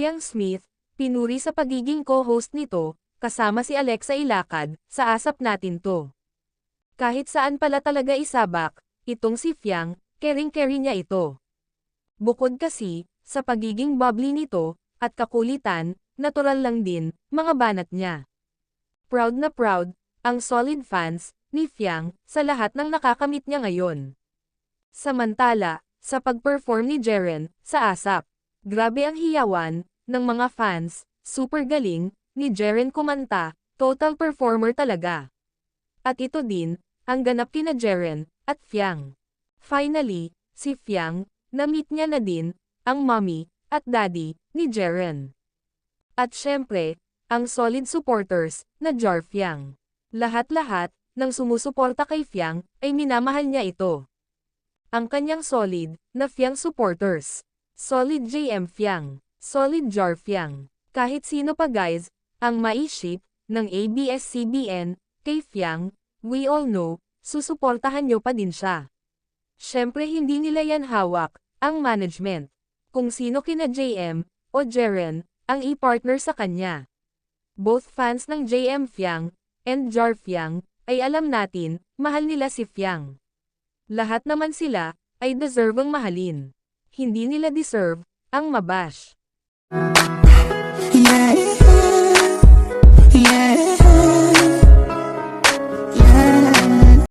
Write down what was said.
Fiang Smith, pinuri sa pagiging co-host nito, kasama si Alexa Ilacad, sa asap natin to. Kahit saan pala talaga isabak, itong si Fiang, kering-keri niya ito. Bukod kasi, sa pagiging bubbly nito, at kakulitan, natural lang din, mga banat niya. Proud na proud, ang solid fans, ni Fiang, sa lahat ng nakakamit niya ngayon. Samantala, sa pag-perform ni Jeren, sa ASAP, grabe ang hiyawan, ng mga fans, super galing, ni Jeren kumanta, total performer talaga. At ito din, ang ganap kina Jeren, at Fiang. Finally, si Fiang, na-meet niya na din, ang mommy, at daddy, ni Jeren. At syempre, ang solid supporters, na Jar Fiang. Lahat-lahat, ng sumusuporta kay Fiang, ay minamahal niya ito. Ang kanyang solid, na Fiang supporters. Solid JM Fiang. Solid Jar Fiang. Kahit sino pa guys, ang maiship, ng ABS-CBN, kay Fiang, we all know, susuportahan niyo pa din siya. Syempre hindi nila yan hawak, ang management. Kung sino kina JM, o Jeren, ang i-partner sa kanya. Both fans ng JM Fiang, and Jar Fiang, ay alam natin, mahal nila si Fiang. Lahat naman sila, ay deserve ang mahalin. Hindi nila deserve, ang mabash. Thank you.